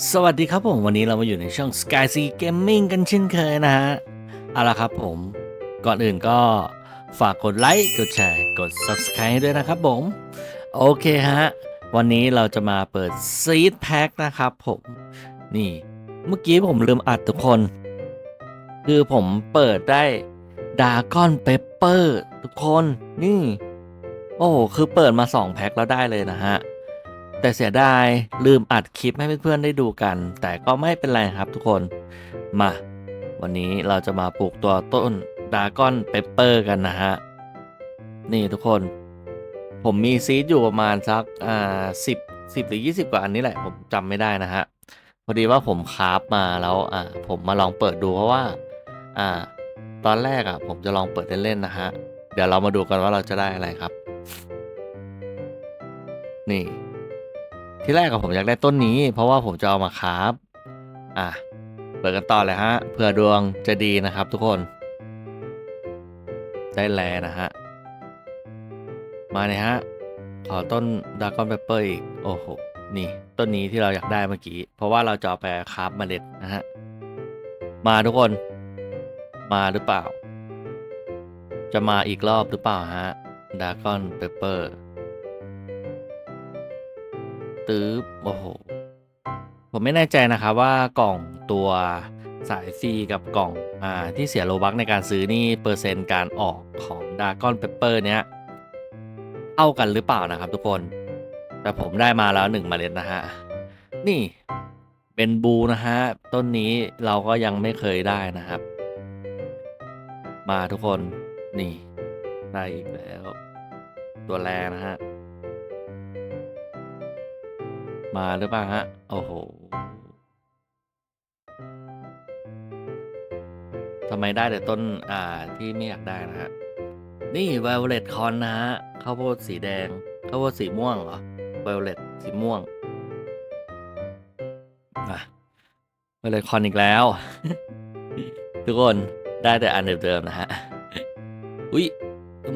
สวัสดีครับผมวันนี้เรามาอยู่ในช่อง Sky Sea Gaming กันเช่นเคยนะฮะเอาละครับผมก่อนอื่นก็ฝากกดไลค์กดแชร์กด Subscribe ด้วยนะครับผม โอเคฮะ วันนี้เราจะมาเปิด Seed Pack นะครับผม นี่เมื่อกี้ผมลืมอัดทุกคน คือผมเปิดได้ดากอนเปเปอร์ทุกคนนี่ โอ้โห คือเปิดมา 2 แพ็คแล้วได้เลยนะฮะ แต่เสียดายลืมอัดคลิปให้เพื่อนๆได้ดูกัน แต่ก็ไม่เป็นไรครับทุกคน มา วันนี้เราจะมาปลูกตัวต้นดากอนเปเปอร์กันนะฮะ นี่ทุกคน ผมมีซีดอยู่ประมาณสักอ่าสิบสิบหรือยี่สิบกว่าอันนี้แหละ ผมจำไม่ได้นะฮะ พอดีว่าผมคราฟมาแล้วอ่าผมมาลองเปิดดูเพราะว่า อ่า ตอนแรกอะ ผมจะลองเปิดเล่นๆนะฮะ เดี๋ยวเรามาดูกันว่าเราจะได้อะไรครับ นี่ ที่แรกกับผมอยากได้ต้นนี้ เพราะว่าผมจะเอามาคราฟอะเปิดกันต่อเลยฮะเผื่อดวงจะดีนะครับทุกคน ได้แลนะฮะ มาเลยฮะ ขอต้นดากอนเปเปอร์อีก โอ้โห นี่ ต้นนี้ที่เราอยากได้เมื่อกี้ เพราะว่าเราจะเอาไปคราฟเมล็ดนะฮะ มาทุกคน มาหรือเปล่า จะมาอีกรอบหรือเปล่าฮะดากอนเปเปอร์ ตื๊บโอ้โห ผมไม่แน่ใจนะครับว่ากล่องตัวสายฟรีกับกล่องอ่าที่เสียโลบักในการซื้อนี่เปอร์เซ็นต์การออกของดากอนเปเปอร์เนี้ยเท่ากันหรือเปล่านะครับทุกคน แต่ผมได้มาแล้วหนึ่งเมล็ดนะฮะ นี่เป็นบูนะฮะ ต้นนี้เราก็ยังไม่เคยได้นะครับ มาทุกคนนี่ได้อีกแล้ว ตัวแรกนะฮะ มาหรือเปล่าฮะ โอ้โหทำไมได้แต่ต้นอ่าที่ไม่อยากได้นะฮะ นี่ Violet Con นนะฮะข้าวโพดสีแดงข้าวโพดสีม่วงเหรอ Violet สีม่วงอะ Violet Con อีกแล้ว ทุกคนได้แต่อันเดิมๆนะฮะ อุ๊ย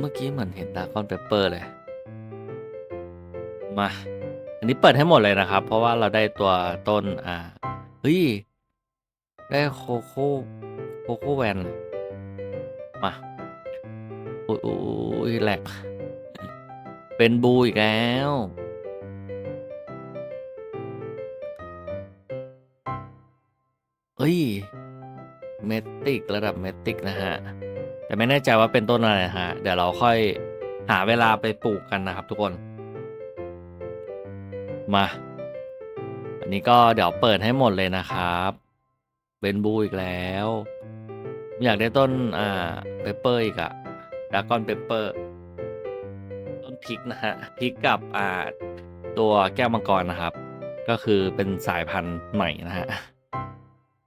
เมื่อกี้เหมือนเห็นดากอนเปเปอร์เลย มา นนี้เปิดให้หมดเลยนะครับ เพราะว่าเราได้ตัวต้นอ่าเฮ้ยได้โคโค่โคโค่แวนมาอุ้ยอุ้ยแหลกเป็นบูอีกแล้วเฮ้ย เมติกระดับเมติกนะฮะ แต่ไม่แน่ใจว่าเป็นต้นอะไรฮะ เดี๋ยวเราค่อยหาเวลาไปปลูกกันนะครับทุกคน มา อันนี้ก็เดี๋ยวเปิดให้หมดเลยนะครับเบนบูอีกแล้ว อยากได้ต้นอ่าเปเปอร์อีกอะดากอนเปเปอร์ต้นพริกนะฮะพริกกับอ่าตัวแก้วมังกรนะครับ ก็คือเป็นสายพันธุ์ใหม่นะฮะ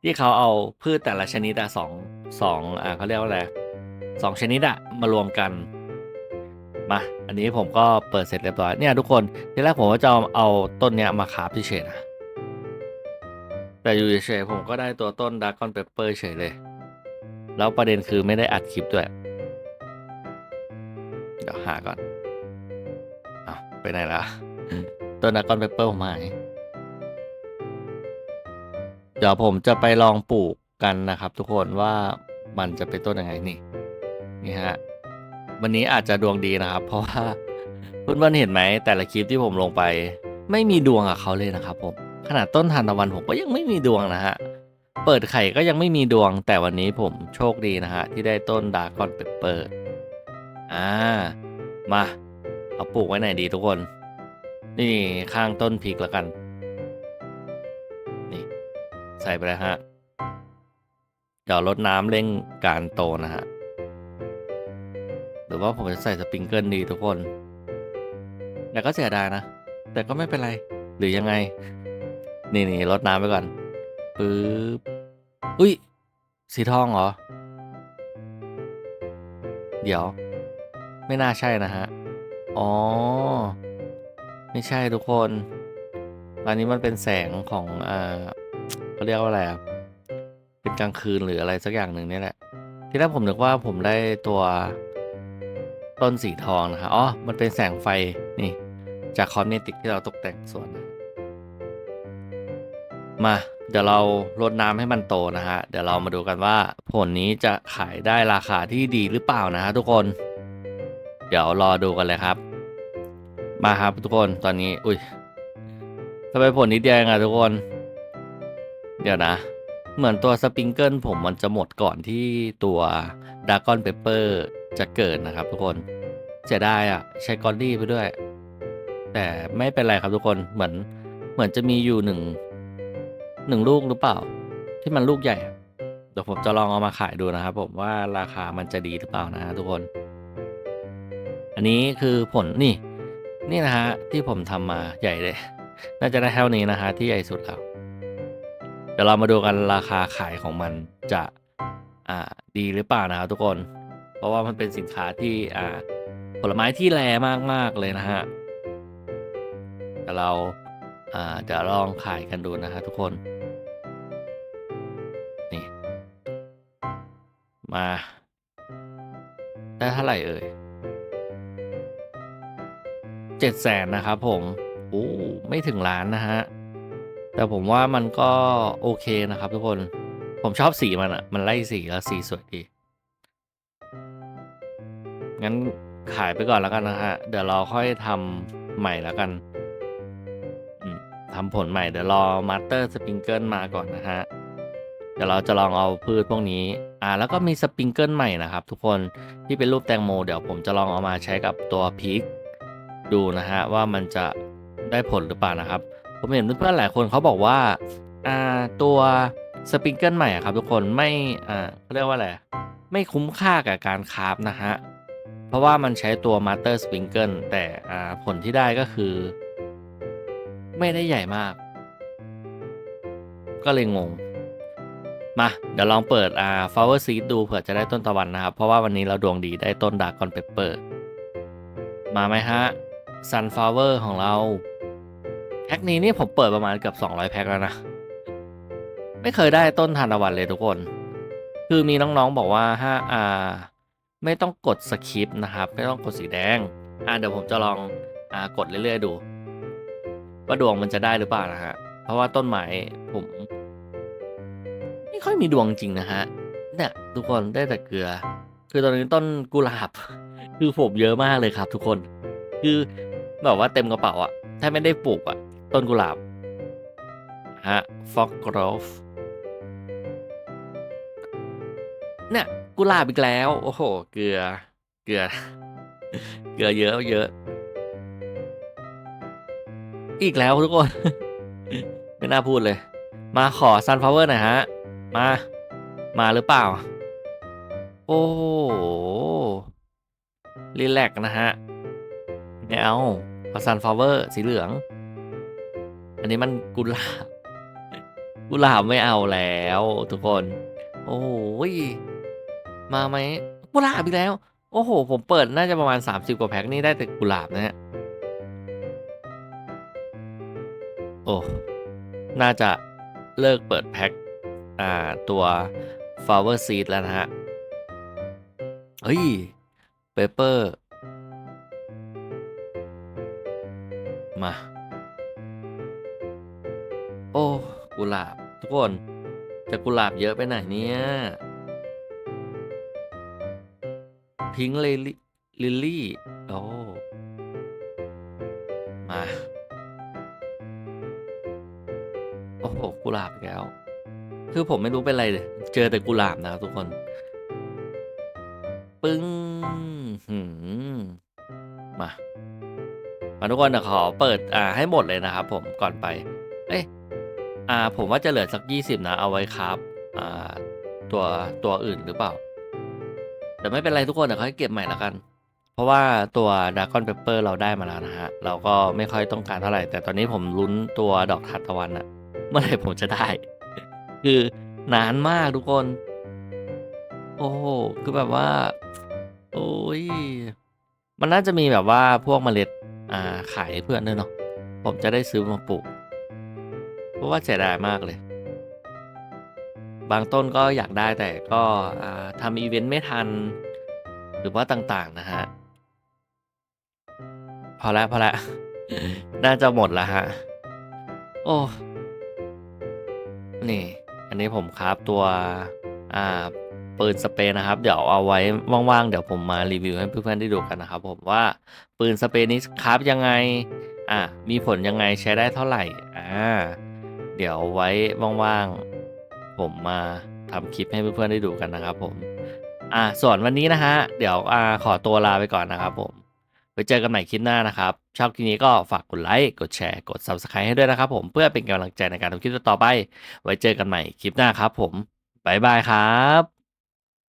ที่เขาเอาพืชแต่ละชนิดอะสองสองอ่าเขาเรียกว่าอะไรสองชนิดอะมารวมกัน มา อันนี้ผมก็เปิดเสร็จเรียบร้อยเนี่ยทุกคนทีแรกผมว่าจะเอาต้นเนี้ยมาคราฟเฉยนะแต่อยู่เฉยผมก็ได้ตัวต้นดากอนเปเปอร์เฉยเลย แล้วประเด็นคือไม่ได้อัดคลิปด้วย เดี๋ยวหาก่อนอ้าวไปไหนละต้นดากอนเปเปอร์ผมหายเดี๋ยวผมจะไปลองปลูกกันนะครับ ทุกคนว่ามันจะเป็นต้นยังไงนี่นี่ฮะ วันนี้อาจจะดวงดีนะครับ เพราะว่าเพื่อนๆเห็นไหม แต่ละคลิปที่ผมลงไป ไม่มีดวงกับเขาเลยนะครับผมขนาดต้นทานตะวันผมก็ยังไม่มีดวงนะฮะเปิดไข่ก็ยังไม่มีดวง แต่วันนี้ผมโชคดีนะฮะที่ได้ต้นดากอนเปเปอร์อ่ามาเอาปลูกไว้ไหนดีทุกคน นี่ข้างต้นพริกแล้วกัน นี่ ใส่ไปเลยฮะเดี๋ยวลดน้ำเร่งการโตนะฮะ หรือว่าผมจะใส่สปริงเกิลดีทุกคน แต่ก็เสียดายนะ แต่ก็ไม่เป็นไร หรือยังไง นี่นี่ลดน้ำไปก่อนปึ๊บอุ้ย สีทองเหรอ เดี๋ยว ไม่น่าใช่นะฮะ อ๋อ ไม่ใช่ทุกคนตอนนี้มันเป็นแสงของอ่าเขาเรียกว่าอะไรอะเป็นกลางคืนหรืออะไรสักอย่างหนึ่งนี่แหละ ที่แรกผมนึกว่าผมได้ตัว ต้นสีทองนะคะอ๋อ มันเป็นแสงไฟนี่ จากคอมเนติกที่เราตกแต่งสวน มา เดี๋ยวเรารดน้ำให้มันโตนะฮะ เดี๋ยวเรามาดูกันว่าผลนี้จะขายได้ราคาที่ดีหรือเปล่านะฮะทุกคน เดี๋ยวรอดูกันเลยครับ มาครับทุกคนตอนนี้ อุ้ยทำไมผลนิดเดียวเองอะทุกคน เดี๋ยวนะเหมือนตัวสปริงเกิลผมมันจะหมดก่อนที่ตัวด r a ก้อนเปเปอร์ จะเกิดนะครับทุกคนเสียดายอะใช้กอลลี่ไปด้วย แต่ไม่เป็นไรครับทุกคนเหมือนเหมือนจะมีอยู่หนึ่งหนึ่งลูกหรือเปล่า ที่มันลูกใหญ่เดี๋ยวผมจะลองเอามาขายดูนะครับ ผมว่าราคามันจะดีหรือเปล่านะทุกคน อันนี้คือผลนี่ นี่นะฮะที่ผมทำมาใหญ่เลยน่าจะได้เท่านี้นะฮะที่ใหญ่สุดแล้วเดี๋ยวเรามาดูกันราคาขายของมันจะอ่าดีหรือเปล่านะครับทุกคน เพราะว่ามันเป็นสินค้าที่อ่าผลไม้ที่แรงมากๆเลยนะฮะเดี๋ยวเราอ่าเดี๋ยวลองขายกันดูนะฮะทุกคนนี่มา ได้เท่าไหร่เอ่ยเจ็ดแสนนะครับผมโอ้ไม่ถึงล้านนะฮะแต่ผมว่ามันก็โอเคนะครับทุกคนผมชอบสีมันอะมันไล่สีแล้วสีสวยดี งั้นขายไปก่อนแล้วกันนะฮะ เดี๋ยวเราค่อยทำใหม่แล้วกันทำผลใหม่เดี๋ยวรอมาสเตอร์สปริงเกิลมาก่อนนะฮะ เดี๋ยวเราจะลองเอาพืชพวกนี้ อ่า แล้วก็มีสปริงเกิลใหม่นะครับ ทุกคนที่เป็นรูปแตงโม เดี๋ยวผมจะลองเอามาใช้กับตัวพีคดูนะฮะ ว่ามันจะได้ผลหรือเปล่านะครับ ผมเห็นเพื่อนๆหลายคนเขาบอกว่า อ่าตัวสปริงเกิลใหม่อะครับทุกคนไม่ อ่าเขาเรียกว่าอะไรไม่คุ้มค่ากับการคราฟนะฮะ เพราะว่ามันใช้ตัวมาสเตอร์สปริงเกิลแต่ผลที่ได้ก็คือ ไม่ได้ใหญ่มาก ก็เลยงง มา เดี๋ยวลองเปิดอ่า flower seed ดูเผื่อจะได้ต้นตะวันนะครับ เพราะว่าวันนี้เราดวงดีได้ต้นดากอนเปเปอร์ มาไหมฮะ sunflower ของเรา แพ็คนี้นี่ผมเปิดประมาณเกือบ200 แพ็คแล้วนะ ไม่เคยได้ต้นทานตะวันเลยทุกคน คือมีน้องๆบอกว่าถ้าอ่า ไม่ต้องกดสคริปต์นะครับ ไม่ต้องกดสีแดง อ่าเดี๋ยวผมจะลองอ่ากดเรื่อยๆดูว่าดวงมันจะได้หรือเปล่านะฮะ เพราะว่าต้นไม้ผม ไม่ค่อยมีดวงจริงนะฮะ เนี่ยทุกคนได้แต่เกลือ คือตอนนี้ต้นกุหลาบ คือผมเยอะมากเลยครับ ทุกคน คือแบบว่าเต็มกระเป๋าอะถ้าไม่ได้ปลูกอะต้นกุหลาบฮะฟอกกรอฟเนี่ย กุหลาบอีกแล้ว โอ้โห เกลือ เกลือ เกลือเยอะเยอะ อีกแล้วทุกคน ไม่น่าพูดเลย มาขอ sunflower หน่อยฮะ มา มาหรือเปล่า โอ้โหรีแลกนะฮะ ไม่เอาเอา sunflower สีเหลือง อันนี้มันกุหลาบ กุหลาบไม่เอาแล้วทุกคน โอ้ย มาไหมกุหลาบอีกแล้ว โอ้โห ผมเปิดน่าจะประมาณ 30 กว่าแพ็คนี่ได้แต่กุหลาบนะฮะโอ้น่าจะเลิกเปิดแพ็คอ่าตัว flower seed แล้วนะฮะเฮ้ย paper มา โอ้กุหลาบ ทุกคนจะกุหลาบเยอะไปไหนเนี่ย พิงค์ลิลี่ลิลลี่โอ้มา โอ้โห กุหลาบแล้ว คือผมไม่รู้เป็นไรเลย เจอแต่กุหลาบนะครับทุกคน ปึ้งหืมมา มาทุกคนเดี๋ยวขอเปิดอ่าให้หมดเลยนะครับผมก่อนไป เอ้ยอ่า ผมว่าจะเหลือสักยี่สิบนะ เอาไว้ครับ อ่า ตัวตัวอื่นหรือเปล่า แต่ไม่เป็นไรทุกคนเดี๋ยวค่อยเก็บใหม่ละกัน เพราะว่าตัวด r a ก้อนเปเปอร์เราได้มาแล้วนะฮะ เราก็ไม่ค่อยต้องการเท่าไหร่ แต่ตอนนี้ผมลุ้นตัวดอกทานตะวันอะเมื่อไหร่ผมจะได้ คือนานมากทุกคน โอ้คือแบบว่า โอ้ย มันน่าจะมีแบบว่าพวกเมล็ดอ่าขายให้เพื่อนด้วยเนาะผมจะได้ซื้อมาปลูก เพราะว่าเสียดายมากเลย บางต้นก็อยากได้แต่ก็ทำอีเวนต์ไม่ทัน หรือว่าต่างๆนะฮะ พอแล้วพอแล้วน่าจะหมดแล้วฮะ โอ้ นี่ อันนี้ผมคราฟตัวอ่าปืนสเปรย์นะครับ เดี๋ยวเอาไว้ว่างๆ เดี๋ยวผมมารีวิวให้เพื่อนๆได้ดูกันนะครับผมว่าปืนสเปรย์นี้คราฟยังไง อ่ามีผลยังไงใช้ได้เท่าไหร่ อ่า เดี๋ยวไว้ว่างๆ ผมมาทำคลิปให้เพื่อนๆได้ดูกันนะครับ ผม อ่าส่วนวันนี้นะฮะเดี๋ยวอ่าขอตัวลาไปก่อนนะครับ ผมไว้เจอกันใหม่คลิปหน้านะครับ ชอบคลิปนี้ก็ฝากกดไลค์กดแชร์กด Subscribe ให้ด้วยนะครับผมเพื่อเป็นกำลังใจในการทำคลิปต่อไป ไว้เจอกันใหม่คลิปหน้าครับ ผมบ๊ายบายครับ